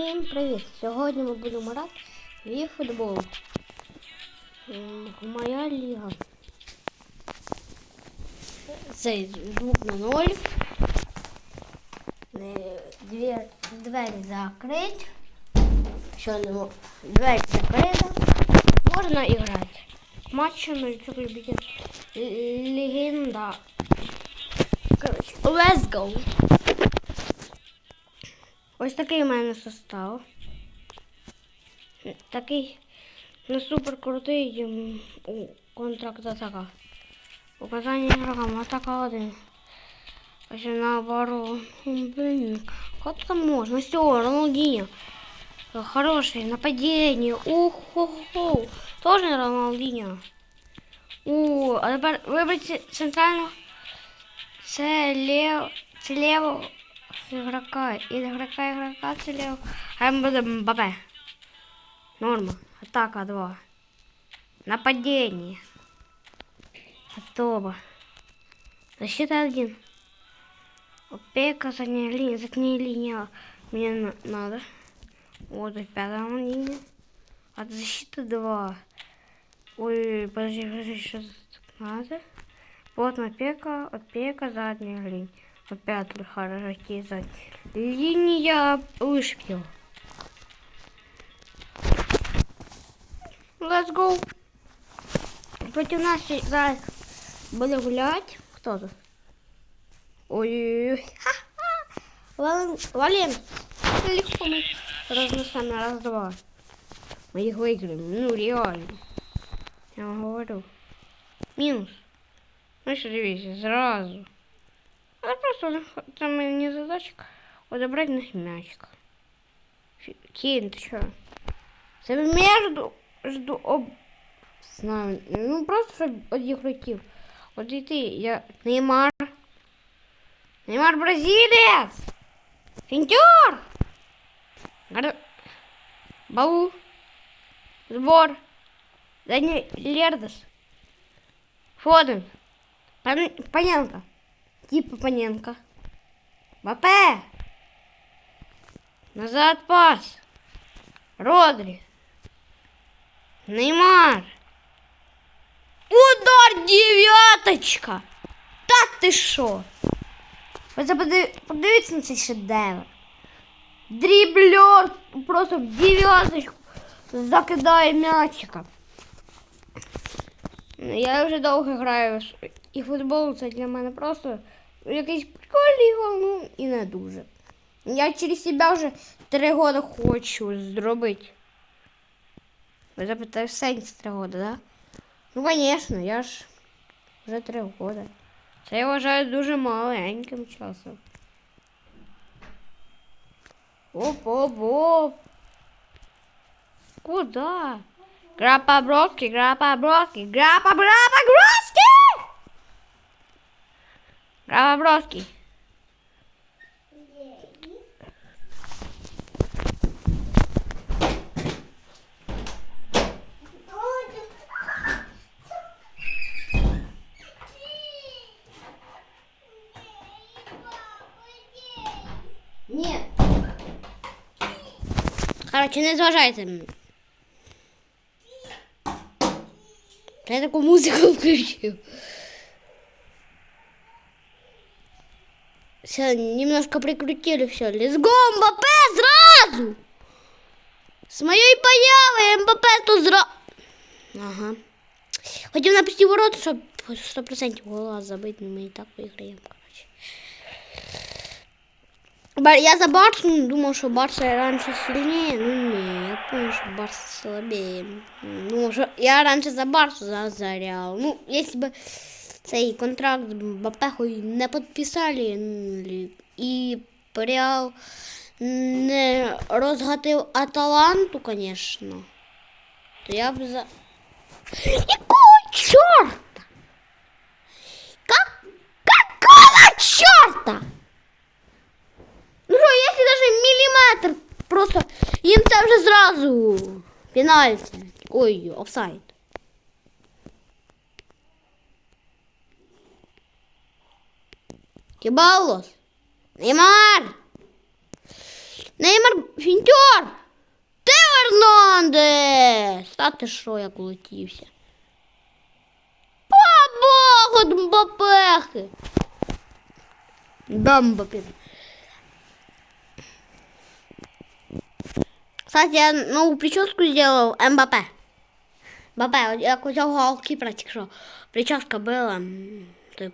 Всім привіт! Сьогодні ми будемо грати в футбол. Моя ліга. Цей звук на ноль. Дві, двері закрить. Що не мо- двері закриті. Можна грати. Матчі на любите. Легенда. Короче, let's go. Ось такий у мене состав. Такий не супер крутий у контракт атака. Указання ігрокам атака один. Ось наоборот. Блин, как там можно? Все, Роналдинho. Хороший, нападение. Ухо-хо. Тоже Роналдинho. У, а тепер вибрати центрального. Це лев, це лево игрока. Из игрока игрока це лево. А ми буде Мбаппе. Норма. Атака 2. Нападение. Готово. Защита 1. Опека задняя линия. Задняя линия мне на- надо. Вот опять линия. От защиты 2. Ой, подожди, подожди, что тут надо? Вот опека, опека, задняя линия. Опять задняя. Линия вышпил. Let's go. Против нас зараз буде гулять. Хто тут? Ой-ой-ой. Вален, Вален. Легко мы разнесем на раз-два. Мы их выиграем. Ну, реально. Я вам говорю. Минус. Ну що дивіться, зразу. Але просто у них там не задачка. Одобрать них м'ячик. Фі- Кін, ти що? Це между жду об... Знаю. Ну просто щоб од ігроків. От і ти, я. Неймар. Неймар бразилець! Фінтюр! Гар... Бау. Збор. Дані Лердес. Фоден. Пан... Паненко. Типа Паненко. Бапе. Назад пас. Родри. Неймар. Удар дев'яточка. Та ти що? Ви це подив- подивіться на цей шедевр. Дріблер просто в дев'яточку закидає м'ячика. Я вже довго граю в- і футбол це для мене просто якийсь прикольний гол, ну і не дуже. Я через себе вже три роки хочу зробити. Ви запитаєте, сенс три роки, да? Ну, звісно, я ж вже три роки. Це я вважаю дуже маленьким часом. Оп-оп-оп. Куда? Грапа броски, грапа броски, грапа грапа броски! Грапа броски. Нет. Короче, не зважайте мене. Я таку музику включив. Все, немножко прикрутили все. Let's go, МБП сразу! С моей появой МБП тут зра... Ага. Хотів на пусті ворота, щоб 100% гола забити, но ми і так виграємо, короче. Бар- Я за Барсу думал, что Барса раньше сильнее. Ну не, я понял, что Барса слабее. Думал, что я раньше за Барсу за, за Реал. Ну, если бы цей контракт Бапеху не підписали і Реал не розгатив Аталанту, конечно, то я б за... Якого чорта? Как? Какого чорта? Ну що, якщо даже міліметр, просто їм це вже зразу пенальті. Ой, офсайд. Kiballos. Неймар! Неймар фінтер. Тео Ернандес! Та ти що, як улетівся? По Богу, Мбапехи! Кстати, я новую прическу сделал МБП. МБП, я взял голки практически. Прическа была, то я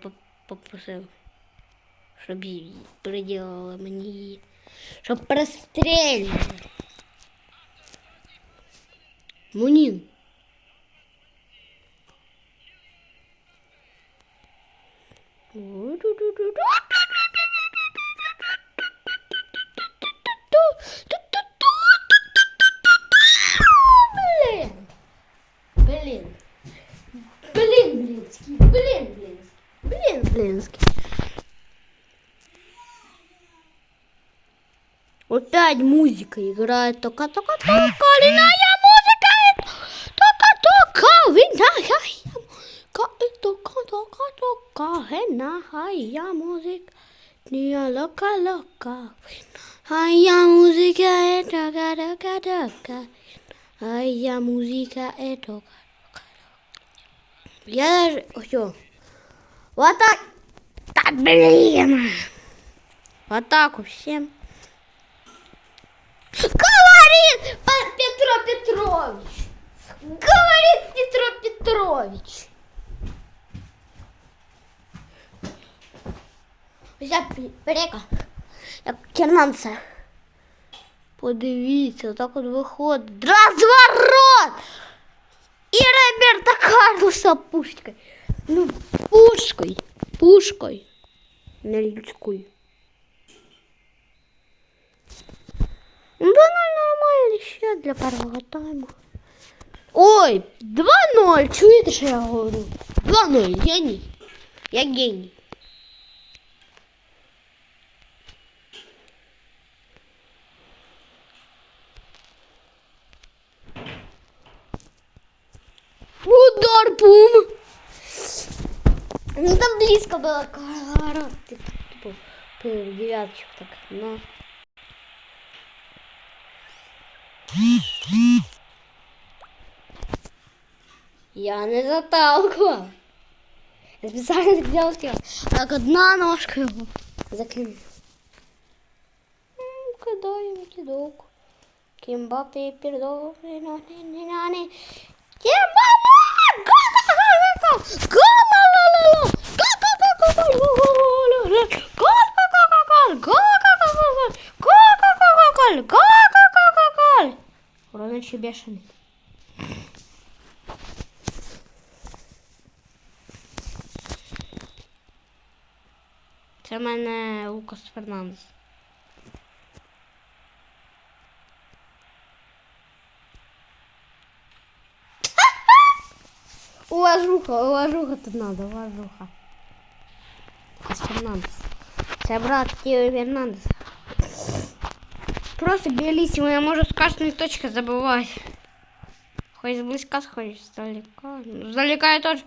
попросил. щоб її переділили мені її. Щоб перестріляли. Мунін. Блин. Блин. Блин, блинский. Блин, блинский. Блин, блинский. Опять музыка играет. Тока, тока, тока, линая музыка. Тока, тока, линая музыка. Тока, тока, тока, линая музыка. Не лока, лока. Ая музыка, это тока, тока, тока. Ая музыка, это тока. Я даже... Все. Вот так. так, блин. Вот так всем. Говорит Петро Петрович. Говорит Петро Петрович. Взяв перека, як кернанце. Подивіться, так от виходить. Розворот! І Роберта Карлоса пушкою. Ну, пушкою. Пушкою. Не людською. Ну, ну, нормально ще для першого тайму. Ой, 2-0. Чуєте, що я говорю? 2-0. Геній. Я геній. Удар, бум! Ну там близко было. Кара. Типа, типа, девяточек так. Но. Я не заталкивал. Я специально так делал типа, Так одна ножка его закинул. М, Кидаем кидок. Кимбапе пердо. Кимбапе! Гол! Гол! Це мене Лукас Фернандес. Уважуха, уважуха тут надо, уважуха. Лукас Фернандес. Це брат Тіо Фернандеса. Просто белíssimo, я можу з кожної точки забивати. Хоч зблизька, хоч здалека. Ну, здалека я теж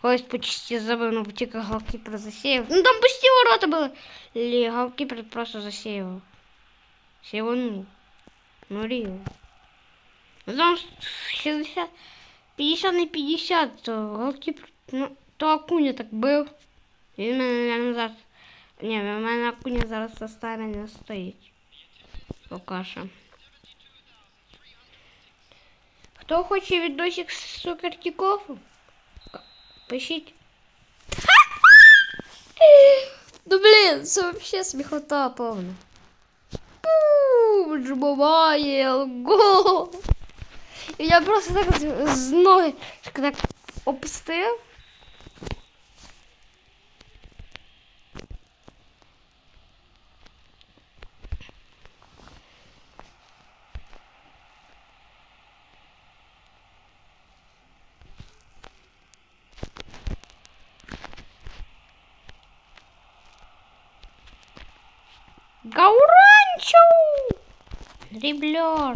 колись почти забив, ну тільки голкіпер засіяв. Ну там почти ворота були. Лі, голкіпер просто засіяв. Сіванув. Ну рів. Ну там 60, 50 на 50, то голкіпер, ну, то Акуня так бив. Він мене, наверное, зараз... Ні, в мене Акуня зараз со сторони не стоїть. Поки що. Хто хоче відосик з Сукертікофу? Пишіть. Ну блін, це вообще сміхота повна. Джубоває, гол. І я просто так з, з ноги так опустив. Кауранчу! Гриблер.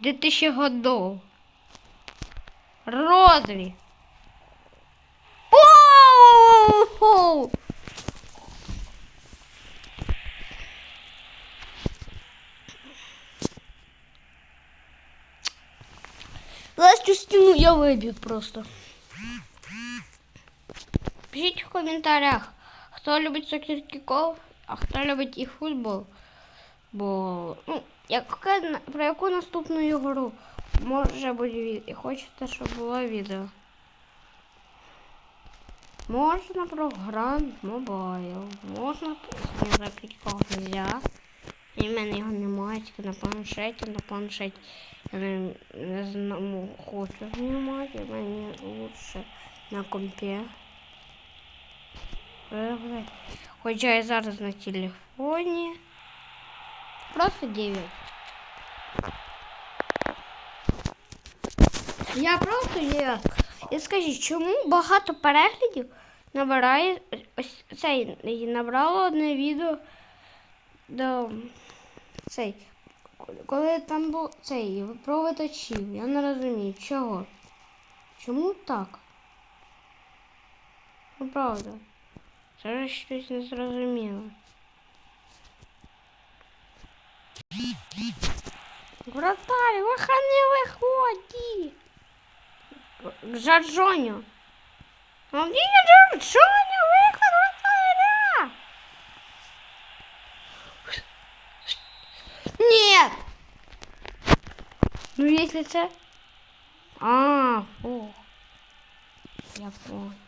2000 годов. Розві. Оу! Ластю стіну я вибіг просто. Пишіть в коментарях, хто любить сокіркіков а хто любить і футбол. Бо, ну, яка, про яку наступну ігру може бути. І хочете, щоб було відео. Можна про Grand Mobile, можна кількох нельзя. І в мене його немає, тільки на планшеті, на планшеті. Я не, не знаю, хочу знімати, мені лучше на компі. Хоча я зараз на телефоні. Просто 9. Я просто 9. І скажіть, чому багато переглядів набирає ось цей набрало одне відео до цей. Коли там був цей про витачів, я не розумію чого. Чому так? Ну правда. Ж щось не зрозуміло. Вратарь, вихани виході. Жаржоню. А где Жаржоню? Выход вратаря! Нет! Ну если це... А, фу. Я понял.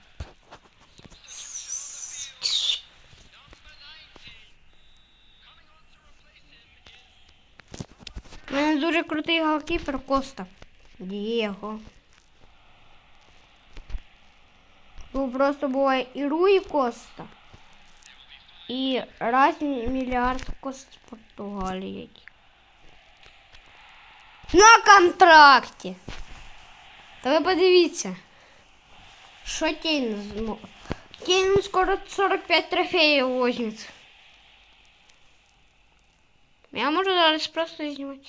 У мене дуже крутий голкіпер Коста. Дієго. Ну просто буває і Руї Коста. І раз мільярд Кост з Португалії. На контракті. Та ви подивіться. Що Кейн змог? Кейн скоро 45 трофеїв возьмет. Я можу зараз просто знімати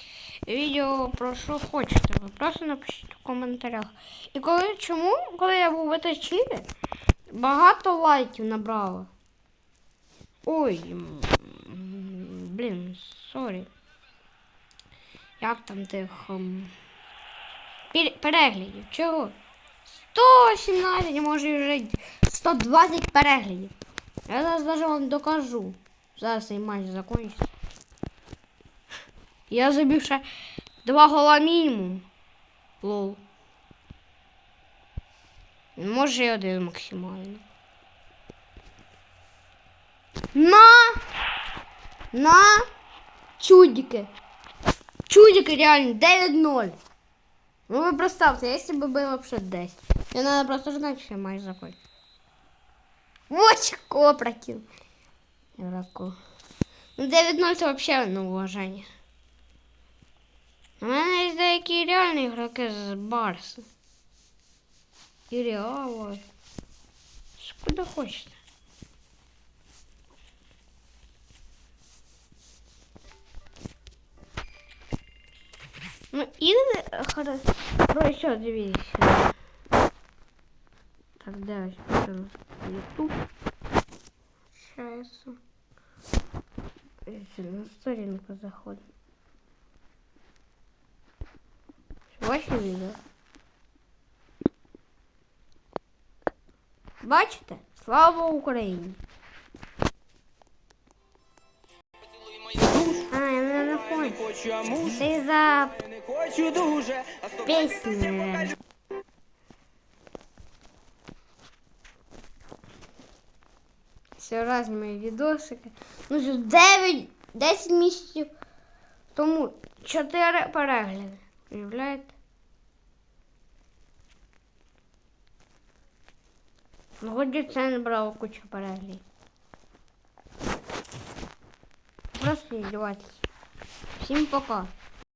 відео про що хочете. Ви просто напишіть в коментарях. І коли чому, коли я був в этой чилі, багато лайків набрало. Ой, блін, сорі. Як там тих ем, переглядів? Чого? 117, може вже 120 переглядів. Я зараз навіть вам докажу. Зараз цей матч закінчиться. Я забив ще два гола мінімум. Лол. Може і один максимально. На! На! Чудики! Чудики реально 9-0. Ну ви представте, если бы было вообще 10. Мне надо просто знать, что я матч закончить. Очко прокинул. Дураку. Ну 9-0 это вообще на уважение. У мене є деякі реальні ігроки з Барса. І Реала. Куди хочете. Ну, ігри хорошо, дивіться. Так, де ось Ютуб. Сейчас. На сторінку заходимо. Ось відео. Бачите? Слава Україні! А, я не хочу Ти за не хочу дуже, а пісня. Все разні мої відосики. Ну, 9-10 місяців тому 4 перегляди. Уявляєте? годі це не брало кучу переглядів. Просто издевательство. Всім пока.